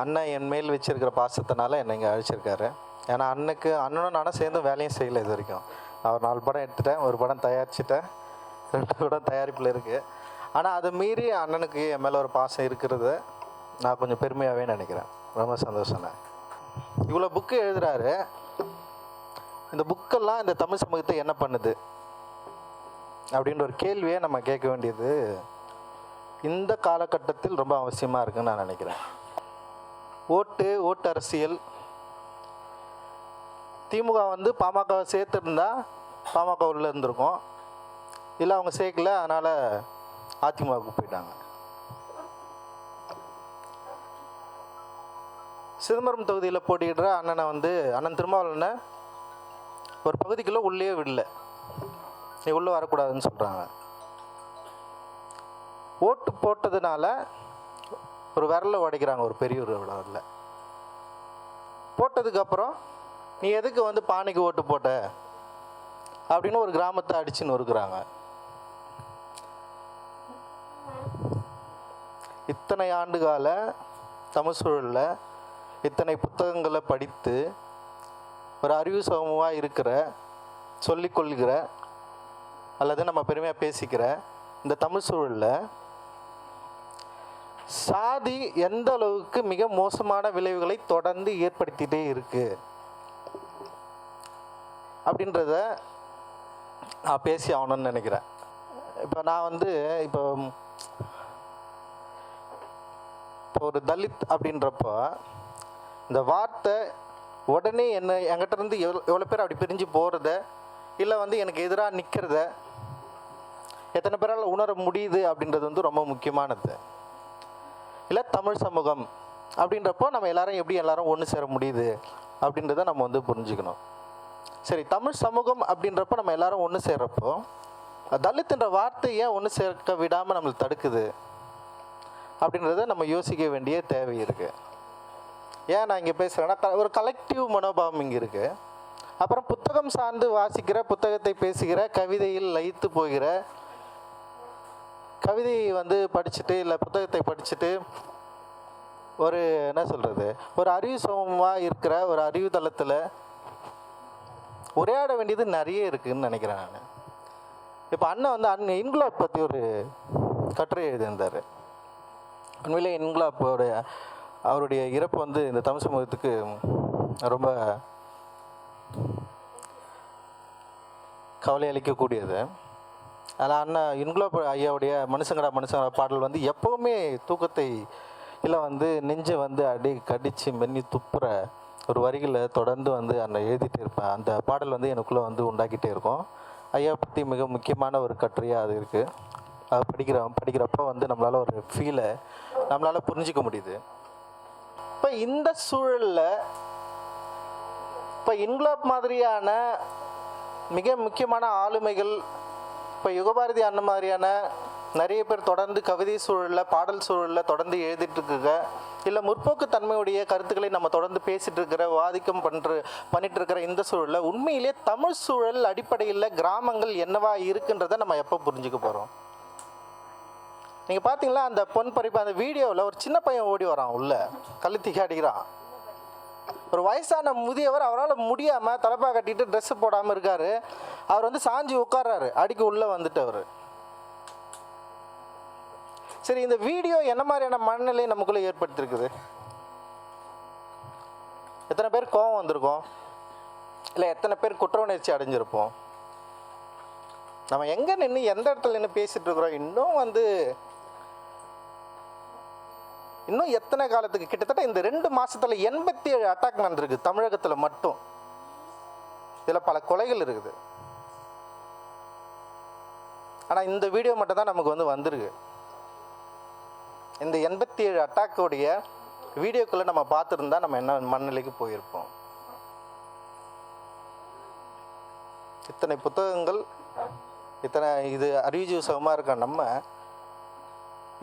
அண்ணன் என் மேல் வச்சுருக்கிற பாசத்தினால என்னை இங்கே அழைச்சிருக்காரு. ஏன்னா அண்ணுக்கு அண்ணனும் நானும் சேர்ந்து வேலையும் செய்யலை இது வரைக்கும். நான் ஒரு நாலு படம் எடுத்துட்டேன் ஒரு படம் தயாரிச்சிட்டேன். ரெண்டு படம் தயாரிப்பில் இருக்குது ஆனால் அதை மீறி அண்ணனுக்கு என் மேலே ஒரு பாசம் இருக்கிறது நான் கொஞ்சம் பெருமையாகவே நினைக்கிறேன். ரொம்ப சந்தோஷம்ண்ணே இவ்வளோ புக்கு எழுதுகிறாரு இந்த புக்கெல்லாம் இந்த தமிழ் சமூகத்தை என்ன பண்ணுது? அப்படின்ற ஒரு கேள்வியை நம்ம கேட்க வேண்டியது இந்த காலகட்டத்தில் ரொம்ப அவசியமாக இருக்குன்னு நான் நினைக்கிறேன். ஓட்டு ஓட்டு அரசியல். திமுக வந்து பாமக சேர்த்துருந்தா பாமக உள்ளே இருந்திருக்கும். இல்லை அவங்க சேர்க்கல அதனால் அதிமுகவுக்கு போயிட்டாங்க. சிதம்பரம் தொகுதியில் போட்டியிடுற அண்ணனை வந்து அண்ணன் திருமாவளவனை ஒரு பகுதிக்குள்ளே உள்ளே விடல. நீ உள்ளே வரக்கூடாதுன்னு சொல்கிறாங்க ஓட்டு போட்டதுனால ஒரு விரலை உடைக்கிறாங்க ஒரு பெரியவர் விரலில் போட்டதுக்கப்புறம் நீ எதுக்கு வந்து பானைக்கு ஓட்டு போட்ட? அப்படின்னு ஒரு கிராமத்தை அடிச்சு நொறுக்குறாங்க இத்தனை ஆண்டுகால தமிழ் சூழலில் இத்தனை புத்தகங்களை படித்து ஒரு அறிவு சமூகமாக இருக்கிற சொல்லிக்கொள்கிற அல்லது நம்ம பெருமையாக பேசிக்கிற இந்த தமிழ் சூழலில் சாதி எந்த அளவுக்கு மிக மோசமான விளைவுகளை தொடர்ந்து ஏற்படுத்திட்டே இருக்கு. அப்படின்றத நான் பேசி ஆகணும்னு நினைக்கிறேன். இப்போ நான் வந்து இப்போ இப்போ ஒரு தலித் அப்படின்றப்போ இந்த வார்த்தை உடனே என்ன என்கிட்ட இருந்து எவ்வளோ எவ்வளோ பேர் அப்படி பிரிஞ்சு போகிறத இல்லை வந்து எனக்கு எதிராக நிற்கிறத எத்தனை பேரால் உணர முடியுது அப்படின்றது வந்து ரொம்ப முக்கியமானது. இல்லை தமிழ் சமூகம் அப்படின்றப்போ நம்ம எல்லாரும் எப்படி எல்லாரும் ஒன்று சேர முடியுது அப்படின்றத நம்ம வந்து புரிஞ்சுக்கணும். சரி தமிழ் சமூகம் அப்படின்றப்போ நம்ம எல்லாரும் ஒன்று சேர்றப்போ தலித்துன்ற வார்த்தை ஏன் ஒன்று சேர்க்க விடாமல் நம்மளை தடுக்குது அப்படின்றத நம்ம யோசிக்க வேண்டிய தேவை இருக்குது ஏன் நான் இங்கே பேசுகிறேன்னா க- ஒரு கலெக்டிவ் மனோபாவம் இங்கே இருக்குது அப்புறம் புத்தகம் சார்ந்து வாசிக்கிற புத்தகத்தை பேசுகிற கவிதையில் லயித்து போகிற கவிதையை வந்து படிச்சுட்டு இல்லை புத்தகத்தை படிச்சுட்டு ஒரு என்ன சொல்கிறது ஒரு அறிவு சமமாக இருக்கிற ஒரு அறிவு தளத்தில் உரையாட வேண்டியது நிறைய இருக்குதுன்னு நினைக்கிறேன் நான். இப்போ அண்ணன் வந்து அண்ணன் இன்குலாப் பற்றி ஒரு கட்டுரை எழுதியிருந்தார். உண்மையிலே இன்குலாப்போட அவருடைய இறப்பு வந்து இந்த தமிழ் சமூகத்துக்கு ரொம்ப கவலை அளிக்கக்கூடியது. அதில் அண்ணா இன்குலாப் ஐயாவுடைய மனுஷங்கடா மனுஷங்கடா பாடல் வந்து எப்போவுமே தூக்கத்தை இல்லை வந்து நெஞ்சை வந்து அடி கடித்து மென்னி துப்புற ஒரு வரிகளை தொடர்ந்து வந்து அந்த எழுதிட்டு இருப்பேன். அந்த பாடல் வந்து எனக்குள்ளே வந்து உண்டாக்கிட்டே இருக்கும். ஐயா பற்றி மிக முக்கியமான ஒரு கட்டுரையாக அது இருக்குது அது படிக்கிற படிக்கிறப்ப வந்து நம்மளால் ஒரு ஃபீலை நம்மளால் புரிஞ்சிக்க முடியுது. இப்போ இந்த சூழலில் இப்போ இன்குலாப் மாதிரியான மிக முக்கியமான ஆளுமைகள் இப்போ யுகபாரதி அண்ணன் மாதிரியான நிறைய பேர் தொடர்ந்து கவிதை சூழலில் பாடல் சூழலில் தொடர்ந்து எழுதிட்டு இருக்க இல்லை முற்போக்கு தன்மையுடைய கருத்துக்களை நம்ம தொடர்ந்து பேசிட்டு இருக்கிற வாதிக்கம் பண்ணுற பண்ணிட்டு இருக்கிற இந்த சூழலில் உண்மையிலே தமிழ் சூழல் அடிப்படையில் கிராமங்கள் என்னவா இருக்குன்றதை நம்ம எப்போ புரிஞ்சுக்க போகிறோம் நீங்கள் பார்த்தீங்களா அந்த பொன் பறிப்பு அந்த வீடியோவில் ஒரு சின்ன பையன் ஓடி வரான் உள்ள. கழுத்திக்கு அடிக்கிறான். ஒரு வயசான முதியவர் அவரால் முடியாமல் தலைப்பா கட்டிட்டு ட்ரெஸ்ஸு போடாமல் இருக்காரு. அவர் வந்து சாஞ்சி உட்கார்றாரு. அடிக்க உள்ளே வந்துட்டு அவர் சரி இந்த வீடியோ என்ன மாதிரியான மனநிலை நமக்குள்ளே ஏற்படுத்திருக்குது? எத்தனை பேர் கோவம் வந்திருக்கோம்? இல்லை எத்தனை பேர் குற்ற உணர்ச்சி அடைஞ்சிருப்போம்? நம்ம எங்கே நின்று எந்த இடத்துல நின்று பேசிட்டு இருக்கிறோம்? இன்னும் வந்து இன்னும் எத்தனை காலத்துக்கு? கிட்டத்தட்ட இந்த ரெண்டு மாசத்துல எண்பத்தி ஏழு அட்டாக் நடந்திருக்கு தமிழகத்துல மட்டும். இதில் பல கொலைகள் இருக்குது. ஆனால் இந்த வீடியோ மட்டும் தான் நமக்கு வந்து வந்திருக்கு. இந்த எண்பத்தி ஏழு அட்டாக்கோடைய வீடியோக்குள்ளே நம்ம பார்த்துருந்தா நம்ம என்ன மனநிலைக்கு போயிருப்போம். இத்தனை புத்தகங்கள் இத்தனை இது அறிவுஜீவசமாக இருக்க நம்ம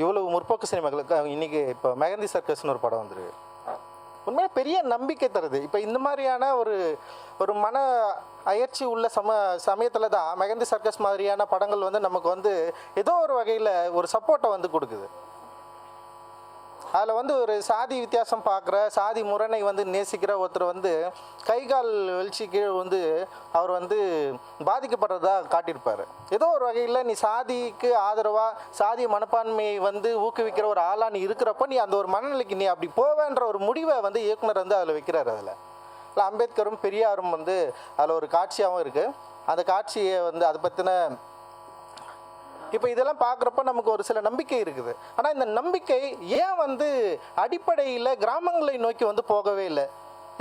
இவ்வளவு முற்போக்கு சினிமாக்களுக்கு இன்னைக்கு இப்போ மெகந்தி சர்க்கஸ்னு ஒரு படம் வந்துருக்கு. உண்மையாக பெரிய நம்பிக்கை தருது. இப்போ இந்த மாதிரியான ஒரு ஒரு மன அயற்சி உள்ள சம சமயத்தில் தான் மெகந்தி சர்க்கஸ் மாதிரியான படங்கள் வந்து நமக்கு வந்து ஏதோ ஒரு வகையில் ஒரு சப்போர்ட்டை வந்து கொடுக்குது. அதில் வந்து ஒரு சாதி வித்தியாசம் பார்க்குற சாதி முரணை வந்து நேசிக்கிற ஒருத்தர் வந்து கை கால் வெளிச்சி கீழே வந்து அவர் வந்து பாதிக்கப்படுறதா காட்டியிருப்பார். ஏதோ ஒரு வகையில் நீ சாதிக்கு ஆதரவாக சாதி மனப்பான்மையை வந்து ஊக்குவிக்கிற ஒரு ஆளாக நீ இருக்கிறப்ப நீ அந்த ஒரு மனநிலைக்கு நீ அப்படி போவேன்ற ஒரு முடிவை வந்து இயக்குனர் வந்து அதில் வைக்கிறார் அதில். இல்லை அம்பேத்கரும் பெரியாரும் வந்து அதில் ஒரு காட்சியாகவும் இருக்குது அந்த காட்சியை வந்து அதை பற்றின இப்போ இதெல்லாம் பார்க்குறப்ப நமக்கு ஒரு சில நம்பிக்கை இருக்குது. ஆனால் இந்த நம்பிக்கை ஏன் வந்து அடிப்படையில் கிராமங்களை நோக்கி வந்து போகவே இல்லை?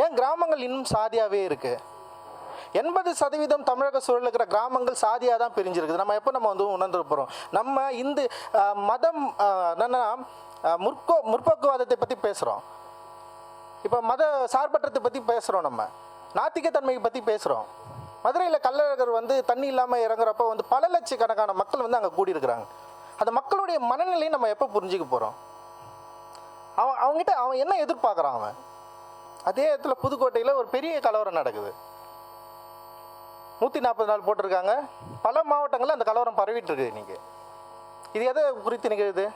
ஏன் கிராமங்கள் இன்னும் சாதியாகவே இருக்குது எண்பது சதவீதம் தமிழக சூழல் இருக்கிற கிராமங்கள் சாதியாக தான் பிரிஞ்சிருக்குது. நம்ம எப்போ நம்ம வந்து உணர்ந்துருப்போம் நம்ம இந்து மதம் என்னென்னா முற்போ முற்போக்குவாதத்தை பற்றி பேசுகிறோம் இப்போ மத சார்பற்றத்தை பற்றி பேசுகிறோம் நம்ம. நாத்திகத்தன்மையை பற்றி பேசுகிறோம் மதுரையில் கள்ளழகர் வந்து தண்ணி இல்லாமல் இறங்குறப்ப வந்து பல லட்சக்கணக்கான மக்கள் வந்து அங்கே கூடியிருக்கிறாங்க. அந்த மக்களுடைய மனநிலையை நம்ம எப்போ புரிஞ்சுக்க போகிறோம் அவன் அவங்ககிட்ட அவன் என்ன எதிர்பார்க்குறான் அவன்? அதே இடத்துல புதுக்கோட்டையில் ஒரு பெரிய கலவரம் நடக்குது. நூற்றி நாற்பது நாள் போட்டிருக்காங்க. பல மாவட்டங்களில் அந்த கலவரம் பரவிட்டு இருக்குது இன்றைக்கி இது எதை குறித்து நிற்கிறது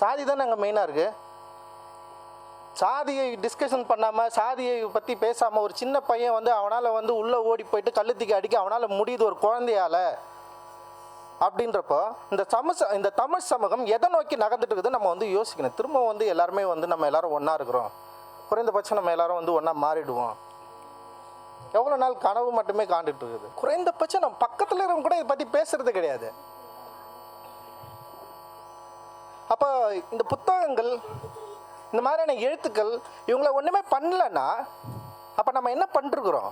சாதி தானே அங்கே மெயினாக இருக்குது சாதியை டிஸ்கஷன் பண்ணாமல் சாதியை பற்றி பேசாமல் ஒரு சின்ன பையன் வந்து அவனால் வந்து உள்ளே ஓடி போயிட்டு கல்லுத்திக்கு அடிக்க அவனால் முடியுது ஒரு குழந்தையால் அப்படின்றப்போ இந்த சமச இந்த தமிழ் சமூகம் எதை நோக்கி நகர்ந்துட்டு இருக்குது நம்ம வந்து யோசிக்கணும். திரும்ப வந்து எல்லாருமே வந்து நம்ம எல்லாரும் ஒன்றா இருக்கிறோம். குறைந்தபட்சம் நம்ம எல்லாரும் வந்து ஒன்றா மாறிடுவோம். எவ்வளோ நாள் கனவு மட்டுமே காண்டுட்டு இருக்குது குறைந்தபட்சம் நம்ம பக்கத்தில் இருக்கவங்க கூட இதை பற்றி பேசுறது கிடையாது. அப்போ இந்த புத்தகங்கள் இந்த மாதிரியான எழுத்துக்கள் இவங்களை ஒன்றுமே பண்ணலன்னா அப்போ நம்ம என்ன பண்ணிருக்குறோம்?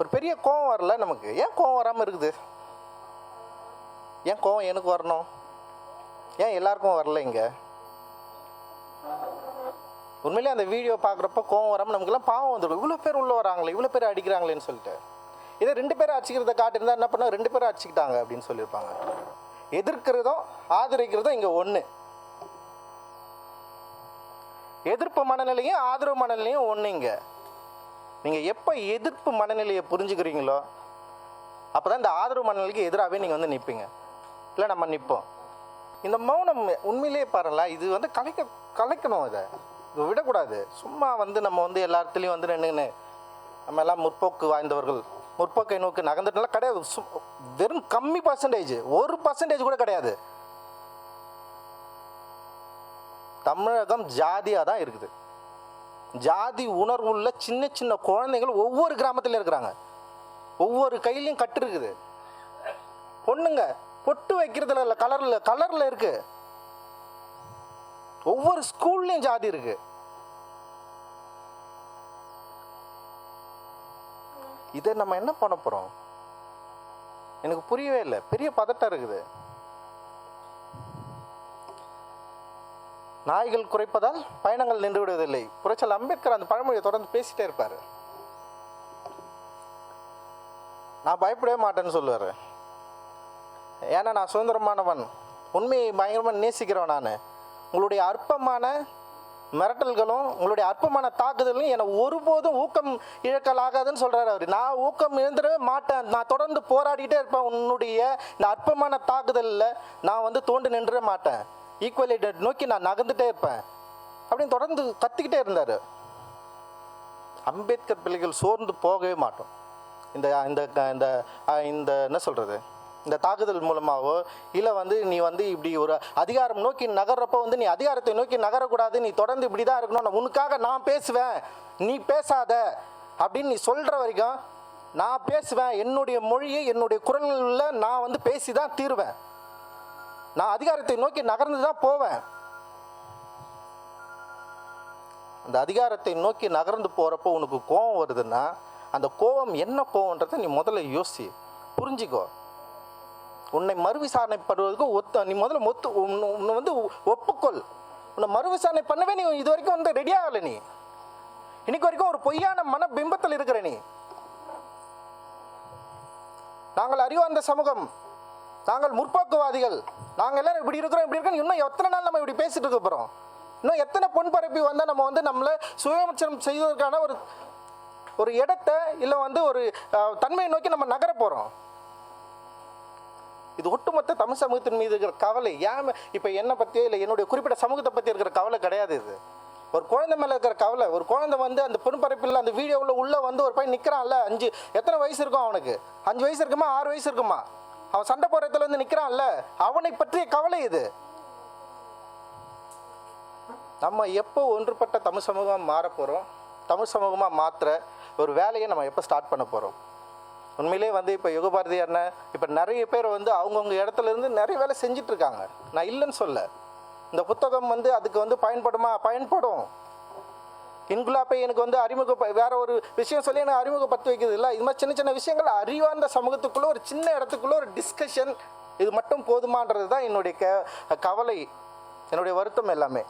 ஒரு பெரிய கோவம் வரல நமக்கு. ஏன் கோவம் வராமல் இருக்குது? ஏன் கோவம் எனக்கு வரணும்? ஏன் எல்லாருக்கும் வரல இங்கே? உண்மையிலே அந்த வீடியோ பார்க்குறப்ப கோவம் வராமல் நமக்குலாம் பாவம் வந்துடும் இவ்வளோ பேர் உள்ளே வராங்களே இவ்வளோ பேர் அடிக்கிறாங்களேன்னு சொல்லிட்டு. இதை ரெண்டு பேரும் அடிச்சுக்கிறத காட்டியிருந்தா என்ன பண்ணால் ரெண்டு பேரும் அடிச்சுக்கிட்டாங்க அப்படின்னு சொல்லியிருப்பாங்க. எதிர்க்கிறதும் ஆதரிக்கிறதும் இங்கே ஒன்று எதிர்ப்பு மனநிலையும் ஆதரவு மனநிலையும் ஒன்று இங்கே. நீங்கள் எப்போ எதிர்ப்பு மனநிலையை புரிஞ்சுக்கிறீங்களோ அப்போ தான் இந்த ஆதரவு மனநிலைக்கு எதிராகவே நீங்கள் வந்து நிற்பீங்க இல்லை நம்ம நிற்போம் இந்த மௌனம் உண்மையிலேயே பாருங்களேன் இது வந்து கலைக்க கலைக்கணும் இதை. இதை விடக்கூடாது. சும்மா வந்து நம்ம வந்து எல்லா இடத்துலையும் வந்து நின்றுன்னு நம்ம எல்லாம் முற்போக்கு வாய்ந்தவர்கள். முற்போக்கை நோக்கி நகர்ந்துட்டுலாம் கிடையாது. வெறும் கம்மி பர்சன்டேஜ் ஒரு பர்சன்டேஜ் கூட கிடையாது. தமிழகம் ஜாதியாக தான் இருக்குது. ஜாதி உணர்வுள்ள சின்ன சின்ன குழந்தைகள் ஒவ்வொரு கிராமத்தில் இருக்கிறாங்க. ஒவ்வொரு கையிலையும் கட்டு இருக்குது. பொண்ணுங்க பொட்டு வைக்கிறதுல இல்லை கலரில் கலரில் இருக்குது ஒவ்வொரு ஸ்கூல்லையும் ஜாதி இருக்குது இதை நம்ம என்ன பண்ண போகிறோம் எனக்கு புரியவே இல்லை. பெரிய பதட்டம் இருக்குது. நாய்கள் குறைப்பதால் பயணங்கள் நின்று விடுவதில்லை. புரட்சல் அம்பேத்கர் அந்த பழமொழியை தொடர்ந்து பேசிட்டே இருப்பார். நான் பயப்படவே மாட்டேன்னு சொல்லுவார். ஏன்னா நான் சுதந்திரமானவன். உண்மையை பயங்கரமாக நேசிக்கிறவன் நான். உங்களுடைய அற்பமான மிரட்டல்களும் உங்களுடைய அற்பமான தாக்குதலும் என்னை ஒருபோதும் ஊக்கம் இழக்கலாகாதுன்னு சொல்கிறார் அவர். நான் ஊக்கம் இழந்துடவே மாட்டேன். நான் தொடர்ந்து போராடிக்கிட்டே இருப்பேன். உன்னுடைய இந்த அற்பமான தாக்குதலில் நான் வந்து தோண்டு நின்றவே மாட்டேன். ஈக்குவலிட்டி நோக்கி நான் நகர்ந்துட்டே இருப்பேன். அப்படின்னு தொடர்ந்து கத்திக்கிட்டே இருந்தார். அம்பேத்கர் பிள்ளைகள் சோர்ந்து போகவே மாட்டோம். இந்த இந்த இந்த இந்த என்ன சொல்கிறது இந்த தாக்குதல் மூலமாகவோ இல்லை வந்து நீ வந்து இப்படி ஒரு அதிகாரம் நோக்கி நகர்றப்போ வந்து நீ அதிகாரத்தை நோக்கி நகரக்கூடாது நீ தொடர்ந்து இப்படி தான் இருக்கணும் நான் உனக்காக நான் பேசுவேன் நீ பேசாத அப்படின்னு நீ சொல்கிற வரைக்கும் நான் பேசுவேன் என்னுடைய மொழியை என்னுடைய குரலில் நான் வந்து பேசி தான் தீருவேன். நான் அதிகாரத்தை நோக்கி நகர்ந்து தான் போவேன். அந்த அதிகாரத்தை நோக்கி நகர்ந்து போகிறப்போ உனக்கு கோபம் வருதுன்னா அந்த கோபம் என்ன கோவன்றதை நீ முதல்ல யோசி புரிஞ்சுக்கோ. உன்னை மறுவிசாரணை பண்ணுவதற்கு ஒத்த நீ முதல்ல ஒத்து உன்னை வந்து ஒப்புக்கொள். உன்னை மறுவிசாரணை பண்ணவே நீ இது வரைக்கும் வந்து ரெடி ஆகலை நீ. இன்னைக்கு வரைக்கும் ஒரு பொய்யான மன பிம்பத்தில் இருக்கிற நீ. நாங்கள் அறிவார்ந்த சமூகம். நாங்கள் முற்போக்குவாதிகள். நாங்கள் எல்லாரும் இப்படி இருக்கிறோம் இப்படி இருக்கோம் இன்னும் எத்தனை நாள் நம்ம இப்படி பேசிட்டு இருக்க போகிறோம் இன்னும் எத்தனை பொன் பரப்பி வந்தால் நம்ம வந்து நம்மளை சுயமச்சனம் செய்வதற்கான ஒரு ஒரு இடத்த இல்லை வந்து ஒரு தன்மையை நோக்கி நம்ம நகர போகிறோம் இது ஒட்டுமொத்த தமிழ் சமூகத்தின் மீது இருக்கிற கவலை. ஏன் இப்போ என்னை பற்றியோ இல்லை என்னுடைய குறிப்பிட்ட சமூகத்தை பற்றி இருக்கிற கவலை கிடையாது இது. ஒரு குழந்தை மேலே இருக்கிற கவலை. ஒரு குழந்தை வந்து அந்த பொன்பரப்பில் அந்த வீடியோவில் உள்ளே வந்து ஒரு பையன் நிற்கிறான்ல அஞ்சு எத்தனை வயசு இருக்கும் அவனுக்கு? அஞ்சு வயசு இருக்குமா? ஆறு வயசு இருக்குமா? அவன் சண்டை போடுற இடத்துல வந்து நிற்கிறான்ல அவனை பற்றிய கவலை இது. நம்ம எப்போ ஒன்றுபட்ட தமிழ் சமூகம் மாற போகிறோம் தமிழ் சமூகமாக மாற்ற ஒரு வேலையை நம்ம எப்போ ஸ்டார்ட் பண்ண போகிறோம் உண்மையிலே வந்து இப்போ யுகபாரதி அண்ணன் இப்போ நிறைய பேர் வந்து அவங்கவுங்க இடத்துல இருந்து நிறைய வேலை செஞ்சுட்டு இருக்காங்க நான் இல்லைன்னு சொல்ல. இந்த புத்தகம் வந்து அதுக்கு வந்து பயன்படுமா? பயன்படும். இன்குலாப்பை எனக்கு வந்து அறிமுக வேற ஒரு விஷயம் சொல்லி எனக்கு அறிமுகப்படுத்தி வைக்கிறது இல்லை இது மாதிரி சின்ன சின்ன விஷயங்கள் அறிவார்ந்த சமூகத்துக்குள்ள ஒரு சின்ன இடத்துக்குள்ள ஒரு டிஸ்கஷன் இது மட்டும் போதுமான்றது தான் என்னுடைய க கவலை. என்னுடைய வருத்தம் எல்லாமே.